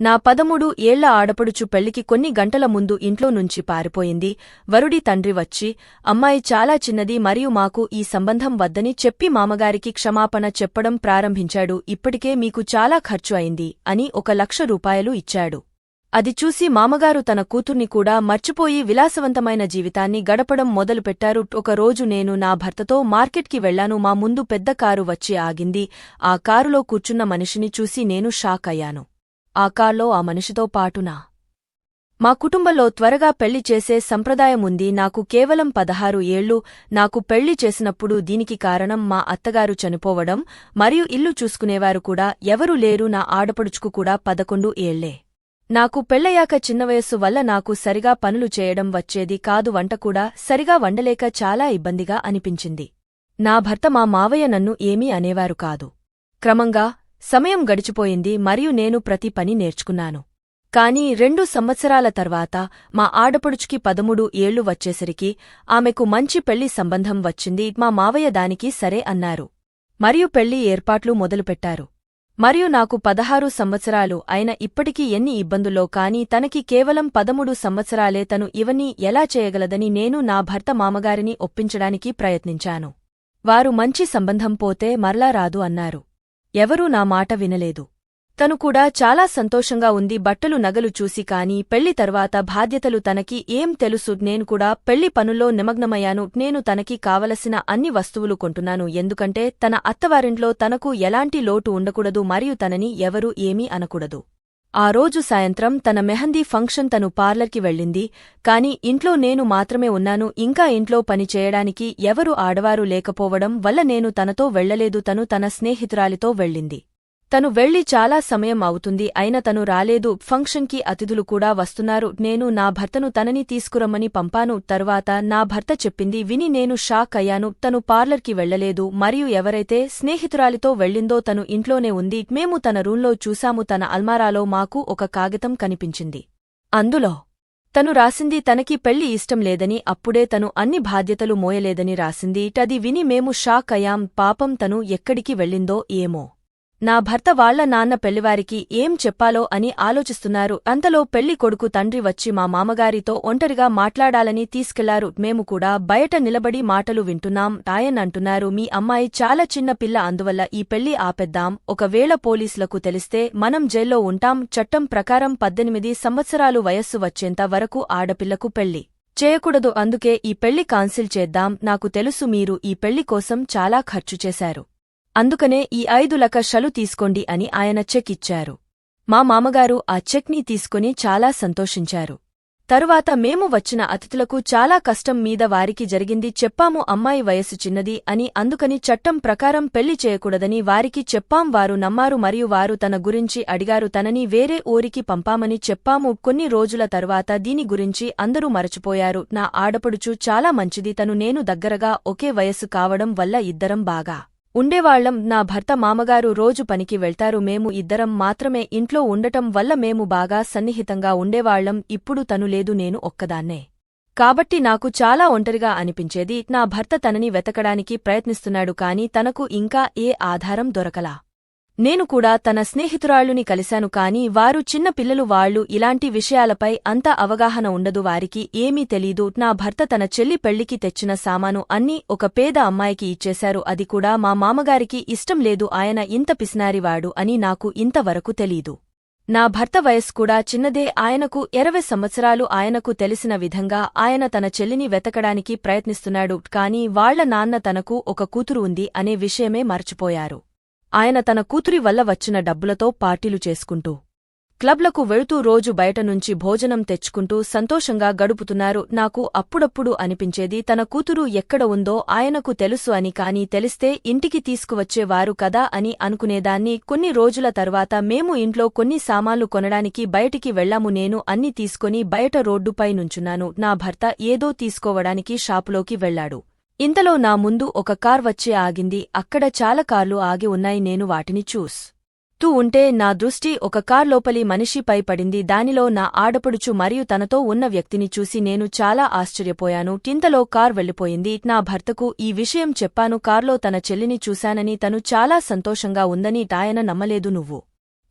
నా పదమూడు ఏళ్ళ ఆడపడుచు పెళ్ళికి కొన్ని గంటల ముందు ఇంట్లో నుంచి పారిపోయింది. వరుడి తండ్రి వచ్చి అమ్మాయి చాలా చిన్నది మరియు మాకు ఈ సంబంధం వద్దని చెప్పి మామగారికి క్షమాపణ చెప్పడం ప్రారంభించాడు. ఇప్పటికే మీకు చాలా ఖర్చు అయింది అని ఒక లక్ష రూపాయలు ఇచ్చాడు. అది చూసి మామగారు తన కూతుర్ని కూడా మర్చిపోయి విలాసవంతమైన జీవితాన్ని గడపడం మొదలుపెట్టారు. ఒక రోజు నేను నా భర్తతో మార్కెట్కి వెళ్ళాను మా ముందు పెద్ద కారు వచ్చి ఆగింది. ఆ కారులో కూర్చున్న మనిషిని చూసి నేను షాక్ అయ్యాను. ఆ కార్లో ఆ మనిషితో పాటునా? మా కుటుంబంలో త్వరగా పెళ్ళి చేసే సంప్రదాయముంది నాకు కేవలం పదహారు ఏళ్ళు నాకు పెళ్ళి చేసినప్పుడు దీనికి కారణం మా అత్తగారు చనిపోవడం మరియు ఇల్లు చూసుకునేవారు కూడా. ఎవరూ లేరు. నా ఆడపడుచుకు కూడా పదకొండు ఏళ్ళే నాకు పెళ్ళయ్యాక చిన్న వయస్సు వల్ల నాకు సరిగా పనులు చేయడం వచ్చేది కాదు. వంట కూడా సరిగా వండలేక చాలా ఇబ్బందిగా అనిపించింది. నా భర్త మా మావయ్య నన్ను ఏమీ అనేవారు కాదు. క్రమంగా సమయం గడిచిపోయింది మరియు నేను ప్రతి పని నేర్చుకున్నాను. కాని రెండు సంవత్సరాల తర్వాత మా ఆడపడుచుకి పదమూడు ఏళ్ళు వచ్చేసరికి ఆమెకు మంచి పెళ్ళి సంబంధం వచ్చింది మా మావయ్య దానికి సరే అన్నారు. మరియు పెళ్ళి ఏర్పాట్లు మొదలుపెట్టారు. మరియు నాకు పదహారు సంవత్సరాలు అయిన ఇప్పటికీ ఎన్ని ఇబ్బందుల్లో కాని తనకి కేవలం పదమూడు సంవత్సరాలే తను ఇవన్నీ ఎలా చేయగలదని నేను నా భర్త మామగారిని ఒప్పించడానికి ప్రయత్నించాను. వారు మంచి సంబంధం పోతే మరలా రాదు అన్నారు. ఎవరూ నా మాట వినలేదు. తను కూడా చాలా సంతోషంగా ఉంది. బట్టలు నగలు చూసి కాని పెళ్ళి తర్వాత బాధ్యతలు తనకి ఏం తెలుసు? నేను కూడా పెళ్ళి పనుల్లో నిమగ్నమయ్యాను. నేను తనకి కావలసిన అన్ని వస్తువులు కొంటున్నాను. ఎందుకంటే తన అత్తవారింట్లో తనకు ఎలాంటి లోటు ఉండకూడదు. మరియు తనని ఎవరూ ఏమీ అనకూడదు. ఆ రోజు సాయంత్రం తన మెహందీ ఫంక్షన్ తను పార్లర్కి వెళ్ళింది. కాని ఇంట్లో నేను మాత్రమే ఉన్నాను. ఇంకా ఇంట్లో పని చేయడానికి ఎవరు ఆడవారు లేకపోవడం వల్ల నేను తనతో వెళ్ళలేదు తను తన స్నేహితురాలితో వెళ్ళింది. తను వెళ్ళి చాలా సమయం అవుతుంది అయిన తను రాలేదు. ఫంక్షన్కి అతిథులు కూడా వస్తున్నారు. నేను నా భర్తను తనని తీసుకురమ్మని పంపాను. తరువాత నా భర్త చెప్పింది విని నేను షాక్ అయ్యాను. తను పార్లర్కి వెళ్ళలేదు మరియు ఎవరైతే స్నేహితురాలితో వెళ్ళిందో తను ఇంట్లోనే ఉంది. మేము తన రూంలో చూశాము. తన అల్మారాలో మాకు ఒక కాగితం కనిపించింది. అందులో తను రాసింది తనకి పెళ్ళి ఇష్టం లేదని అప్పుడే తను అన్ని బాధ్యతలు మోయలేదని రాసింది. టది విని మేము షాక్ అయ్యాం. పాపం తను ఎక్కడికి వెళ్ళిందో ఏమో. నా భర్త వాళ్ళ నాన్న పెళ్ళివారికి ఏం చెప్పాలో అని ఆలోచిస్తున్నారు. అంతలో పెళ్ళి కొడుకు తండ్రి వచ్చి మా మామగారితో ఒంటరిగా మాట్లాడాలని తీసుకెళ్ళారు. మేము కూడా బయట నిలబడి మాటలు వింటున్నాం. టాయన్ అంటున్నారు మీ అమ్మాయి చాలా చిన్న పిల్ల అందువల్ల ఈ పెళ్ళి ఆపెద్దాం. ఒకవేళ పోలీసులకు తెలిస్తే మనం జైల్లో ఉంటాం. చట్టం ప్రకారం పద్దెనిమిది సంవత్సరాలు వయస్సు వచ్చేంత వరకు ఆడపిల్లకు పెళ్ళి చేయకూడదు. అందుకే ఈ పెళ్ళి కాన్సిల్ చేద్దాం. నాకు తెలుసు మీరు ఈ పెళ్ళి కోసం చాలా ఖర్చు చేశారు. అందుకనే ఈ ఐదు లకషలు తీసుకోండి అని ఆయన చెక్ ఇచ్చారు. మా మామగారు ఆ చెక్ని తీసుకుని చాలా సంతోషించారు. తరువాత మేము వచ్చిన అతిథులకు చాలా కష్టం మీద వారికి జరిగింది చెప్పాము అమ్మాయి వయస్సు చిన్నది అని అందుకని చట్టం ప్రకారం పెళ్ళి చేయకూడదని వారికి చెప్పాం వారు నమ్మారు మరియు వారు తన గురించి అడిగారు తనని వేరే ఊరికి పంపామని చెప్పాము కొన్ని రోజుల తరువాత దీని గురించి అందరూ మరచిపోయారు. నా ఆడపడుచు చాలా మంచిది తను నేను దగ్గరగా ఒకే వయస్సు కావడం వల్ల ఇద్దరం బాగా ఉండేవాళ్ళం నా భర్త మామగారు రోజు పనికి వెళ్తారు మేము ఇద్దరం మాత్రమే ఇంట్లో ఉండటం వల్ల మేము బాగా సన్నిహితంగా ఉండేవాళ్ళం ఇప్పుడు తను లేదు నేను ఒక్కదాన్నే. కాబట్టి నాకు చాలా ఒంటరిగా అనిపించేది నా భర్త తనని వెతకడానికి ప్రయత్నిస్తున్నాడు కాని తనకు ఇంకా ఏ ఆధారం దొరకలా. నేను కూడా తన స్నేహితురాళ్ళుని కలిశాను కాని వారు చిన్న పిల్లలు వాళ్ళు ఇలాంటి విషయాలపై అంత అవగాహన ఉండదు. వారికి ఏమీ తెలీదు. నా భర్త తన చెల్లి పెళ్ళికి తెచ్చిన సామాను అన్నీ ఒక పేద అమ్మాయికి ఇచ్చేశారు. అది కూడా మా మామగారికి ఇష్టం లేదు. ఆయన ఇంత పిసినారివాడు అని నాకు ఇంతవరకు తెలీదు. నా భర్త వయస్సు కూడా చిన్నదే. ఆయనకు ఇరవై సంవత్సరాలు. ఆయనకు తెలిసిన విధంగా ఆయన తన చెల్లిని వెతకడానికి ప్రయత్నిస్తున్నాడు. కాని వాళ్ళ నాన్న తనకు ఒక కూతురు ఉంది అనే విషయమే మర్చిపోయారు. ఆయన తన కూతురి వల్ల వచ్చిన డబ్బులతో పార్టీలు చేసుకుంటూ క్లబ్లకు వెళుతూ రోజు బయట నుంచి భోజనం తెచ్చుకుంటూ సంతోషంగా గడుపుతున్నారు. నాకు అప్పుడప్పుడు అనిపించేది తన కూతురు ఎక్కడ ఉందో ఆయనకు తెలుసు అని కాని తెలిస్తే ఇంటికి తీసుకువచ్చేవారు కదా అని అనుకునేదాన్ని. కొన్ని రోజుల తర్వాత మేము ఇంట్లో కొన్ని సామాన్లు కొనడానికి బయటికి వెళ్ళాము నేను అన్ని తీసుకొని బయట రోడ్డుపై నుంచున్నాను. నా భర్త ఏదో తీసుకోవడానికి షాపులోకి వెళ్ళాడు ఇంతలో నా ముందు ఒక కార్ వచ్చి ఆగింది. అక్కడ చాలా కార్లు ఆగి ఉన్నాయి. నేను వాటిని చూస్. తూ ఉంటే నా దృష్టి ఒక కార్ లోపలి మనిషిపై పడింది. దానిలో నా ఆడపడుచు మరియు తనతో ఉన్న వ్యక్తిని చూసి నేను చాలా ఆశ్చర్యపోయాను. టింతలో కార్ వెళ్ళిపోయింది నా భర్తకు ఈ విషయం చెప్పాను. కార్లో తన చెల్లిని చూశానని తను చాలా సంతోషంగా ఉందని టాయన నమ్మలేదు. నువ్వు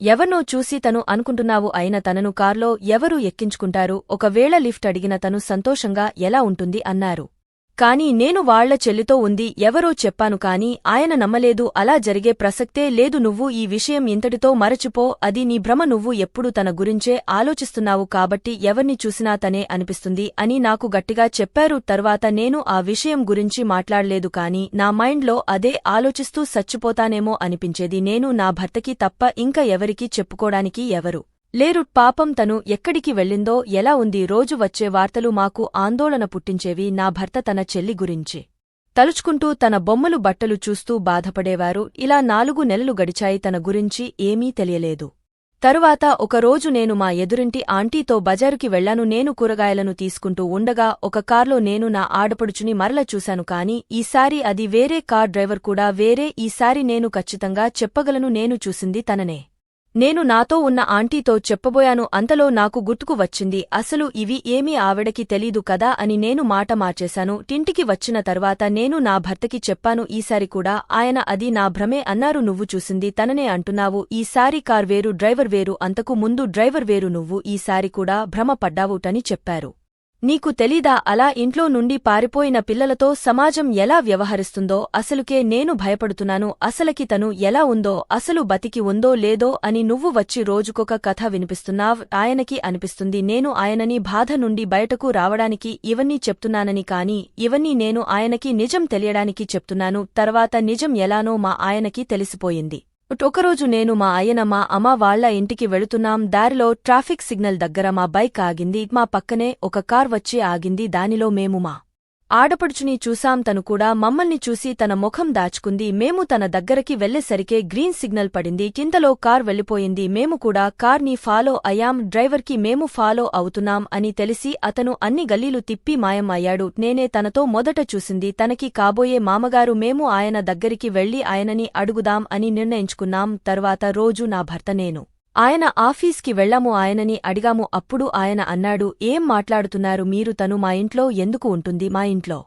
ఎవరినో చూసి తను అనుకుంటున్నావు అయిన తనను కార్లో ఎవరు ఎక్కించుకుంటారు? ఒకవేళ లిఫ్ట్ అడిగిన తను సంతోషంగా ఎలా ఉంటుంది? అన్నారు. కాని నేను వాళ్ళ చెల్లితో ఉంది ఎవరో చెప్పాను కాని ఆయన నమ్మలేదు అలా జరిగే ప్రసక్తే లేదు నువ్వు ఈ విషయం ఇంతటితో మరచిపో అది నీ భ్రమ నువ్వు ఎప్పుడు తన గురించే ఆలోచిస్తున్నావు కాబట్టి ఎవర్ని చూసినా తనే అనిపిస్తుంది అని నాకు గట్టిగా చెప్పారు తర్వాత నేను ఆ విషయం గురించి మాట్లాడలేదు కాని నా మైండ్లో అదే ఆలోచిస్తూ సచ్చిపోతానేమో అనిపించేది నేను నా భర్తకి తప్ప ఇంకా ఎవరికీ చెప్పుకోడానికి ఎవరు. లేరు పాపం తను ఎక్కడికి వెళ్ళిందో ఎలా ఉంది రోజు వచ్చే వార్తలు మాకు ఆందోళన పుట్టించేవి నా భర్త తన చెల్లి గురించి. తలుచుకుంటూ తన బొమ్మలు బట్టలు చూస్తూ బాధపడేవారు. ఇలా నాలుగు నెలలు గడిచాయి తన గురించి ఏమీ తెలియలేదు. తరువాత ఒకరోజు నేను మా ఎదురింటి ఆంటీతో బజారుకి వెళ్ళాను నేను కూరగాయలను తీసుకుంటూ ఉండగా ఒక కార్లో నేను నా ఆడపడుచుని మరల చూశాను. కాని ఈసారి అది వేరే కార్ డ్రైవర్ కూడా వేరే ఈసారి నేను ఖచ్చితంగా చెప్పగలను. నేను చూసింది తననే. నేను నాతో ఉన్న ఆంటీతో చెప్పబోయాను అంతలో నాకు గుర్తుకు వచ్చింది అసలు ఇవి ఏమీ ఆవిడకి తెలీదు కదా అని నేను మాట మార్చేశాను. టింటికి వచ్చిన తర్వాత నేను నా భర్తకి చెప్పాను ఈసారి కూడా ఆయన అది నా భ్రమే అన్నారు నువ్వు చూసింది తననే అంటున్నావు. ఈసారి కార్ వేరు డ్రైవర్ వేరు అంతకు ముందు డ్రైవర్ వేరు నువ్వు ఈసారి కూడా భ్రమ పడ్డావుటని చెప్పారు. నీకు తెలీదా అలా ఇంట్లో నుండి పారిపోయిన పిల్లలతో సమాజం ఎలా వ్యవహరిస్తుందో అసలుకే నేను భయపడుతున్నాను అసలకి తను ఎలా ఉందో అసలు బతికి ఉందో లేదో అని నువ్వు వచ్చి రోజుకొక కథ వినిపిస్తున్నావ్ ఆయనకి అనిపిస్తుంది. నేను ఆయనని బాధ నుండి బయటకు రావడానికి ఇవన్నీ చెప్తున్నానని కాని ఇవన్నీ నేను ఆయనకి నిజం తెలియడానికి చెప్తున్నాను. తర్వాత నిజం ఎలానో మా ఆయనకి తెలిసిపోయింది. ఒకరోజు నేను మా అయ్యన మా అమ్మ వాళ్ళ ఇంటికి వెళుతున్నాం. దారిలో ట్రాఫిక్ సిగ్నల్ దగ్గర మా బైక్ ఆగింది. మా పక్కనే ఒక కార్ వచ్చి ఆగింది. దానిలో మేము మా ఆడపడుచుని చూశాం తను కూడా మమ్మల్ని చూసి తన ముఖం దాచుకుంది. మేము తన దగ్గరకి వెళ్ళేసరికే గ్రీన్ సిగ్నల్ పడింది. కిందలో కార్ వెళ్ళిపోయింది మేము కూడా కార్ని ఫాలో అయ్యాం. డ్రైవర్కి మేము ఫాలో అవుతున్నాం అని తెలిసి అతను అన్ని గల్లీలు తిప్పి మాయం అయ్యాడు నేనే తనతో మొదట చూసింది. తనకి కాబోయే మామగారు మేము ఆయన దగ్గరికి వెళ్ళి ఆయనని అడుగుదాం అని నిర్ణయించుకున్నాం. తర్వాత రోజు నా భర్త నేను ఆయన ఆఫీస్కి వెళ్ళాము ఆయనని అడిగాము అప్పుడు ఆయన అన్నాడు ఏం మాట్లాడుతున్నారు మీరు తను మా ఇంట్లో? ఎందుకు ఉంటుంది మా ఇంట్లో?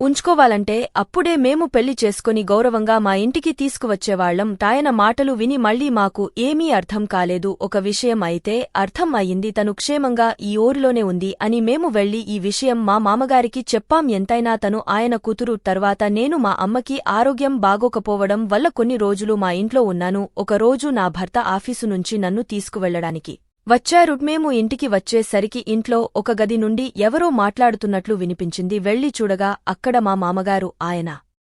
ఉంచుకోవాలంటే అప్పుడే మేము పెళ్ళి చేసుకుని గౌరవంగా మా ఇంటికి తీసుకువచ్చేవాళ్ళం తాయన మాటలు విని మళ్ళీ మాకు ఏమీ అర్థం కాలేదు. ఒక విషయం అయితే అర్థం అయింది. తను క్షేమంగా ఈ ఊరిలోనే ఉంది అని మేము వెళ్ళి ఈ విషయం మా మామగారికి చెప్పాం. ఎంతైనా తను ఆయన కూతురు. తర్వాత నేను మా అమ్మకి ఆరోగ్యం బాగోకపోవడం వల్ల కొన్ని రోజులు మా ఇంట్లో ఉన్నాను. ఒకరోజు నా భర్త ఆఫీసు నుంచి నన్ను తీసుకువెళ్ళడానికి వచ్చారుడ్మేము ఇంటికి వచ్చేసరికి ఇంట్లో ఒక గది నుండి ఎవరో మాట్లాడుతున్నట్లు వినిపించింది. వెళ్ళి చూడగా అక్కడ మా మామగారు ఆయన.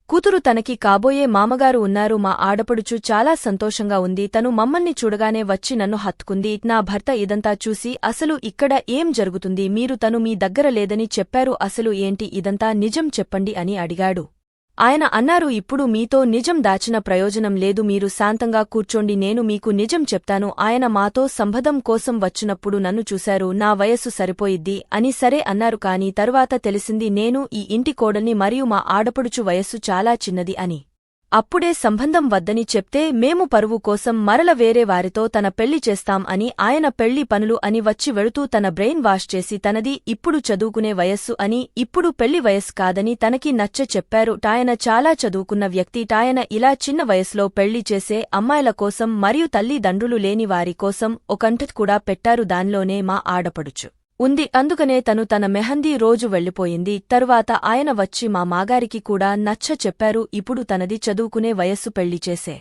కూతురు తనకి కాబోయే మామగారు ఉన్నారు. మా ఆడపడుచు చాలా సంతోషంగా ఉంది. తను మమ్మల్ని చూడగానే వచ్చి నన్ను హత్తుకుంది. నా భర్త ఇదంతా చూసి అసలు ఇక్కడ ఏం జరుగుతుంది? మీరు తను మీ దగ్గర లేదని చెప్పారు. అసలు ఏంటి? ఇదంతా నిజం చెప్పండి అని అడిగాడు. ఆయన అన్నారు ఇప్పుడు మీతో నిజం దాచిన ప్రయోజనం లేదు. మీరు శాంతంగా కూర్చోండి. నేను మీకు నిజం చెప్తాను. ఆయన మాతో సంబధం కోసం వచ్చినప్పుడు నన్ను చూశారు. నా వయస్సు సరిపోయిద్ది అని సరే అన్నారు. కాని తరువాత తెలిసింది నేను ఈ ఇంటి కోడల్ని మరియు మా ఆడపడుచు వయస్సు చాలా చిన్నది అని. అప్పుడే సంబంధం వద్దని చెప్తే మేము పరువు కోసం మరల వేరే వారితో తన పెళ్ళి చేస్తాం అని ఆయన పెళ్ళి పనులు అని వచ్చి వెళుతూ తన బ్రెయిన్ వాష్ చేసి తనది ఇప్పుడు చదువుకునే వయస్సు అని ఇప్పుడు పెళ్ళి వయస్సు కాదని తనకి నచ్చ చెప్పారు. టాయన చాలా చదువుకున్న వ్యక్తి. టాయన ఇలా చిన్న వయసులో పెళ్ళి చేసే అమ్మాయిల కోసం మరియు తల్లిదండ్రులు లేని వారి కోసం ఒకంఠత్ కూడా పెట్టారు. దానిలోనే మా ఆడపడుచు ఉంది. అందుకనే తను తన మెహందీ రోజు వెళ్ళిపోయింది తరువాత ఆయన వచ్చి మా మాగారికి కూడా నచ్చ చెప్పారు. ఇప్పుడు తనది చదువుకునే వయస్సు పెళ్ళి చేసే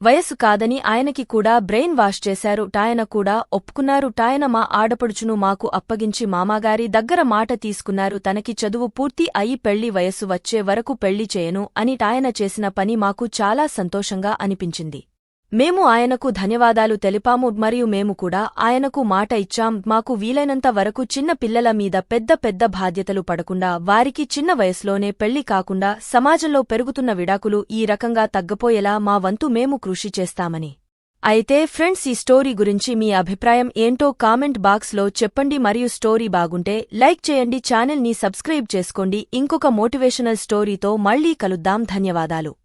వయస్సు కాదని ఆయనకి కూడా బ్రెయిన్ వాష్ చేశారు. టాయన కూడా ఒప్పుకున్నారు. టాయన మా ఆడపడుచును మాకు అప్పగించి మామాగారి దగ్గర మాట తీసుకున్నారు. తనకి చదువు పూర్తి అయి పెళ్ళి వయస్సు వచ్చే వరకు పెళ్ళి చేయను అని టాయన చేసిన పని మాకు చాలా సంతోషంగా అనిపించింది. మేము ఆయనకు ధన్యవాదాలు తెలిపాము మరియు మేము కూడా ఆయనకు మాట ఇచ్చాం. మాకు వీలైనంత వరకు చిన్న పిల్లల మీద పెద్ద పెద్ద బాధ్యతలు పడకుండా వారికి చిన్న వయసులోనే పెళ్ళి కాకుండా సమాజంలో పెరుగుతున్న విడాకులు ఈ రకంగా తగ్గపోయేలా మా వంతు మేము కృషి చేస్తామని. అయితే ఫ్రెండ్స్ ఈ స్టోరీ గురించి మీ అభిప్రాయం ఏంటో కామెంట్ బాక్స్లో చెప్పండి మరియు స్టోరీ బాగుంటే లైక్ చేయండి ఛానల్ని సబ్స్క్రైబ్ చేసుకోండి. ఇంకొక మోటివేషనల్ స్టోరీతో మళ్ళీ కలుద్దాం. ధన్యవాదాలు.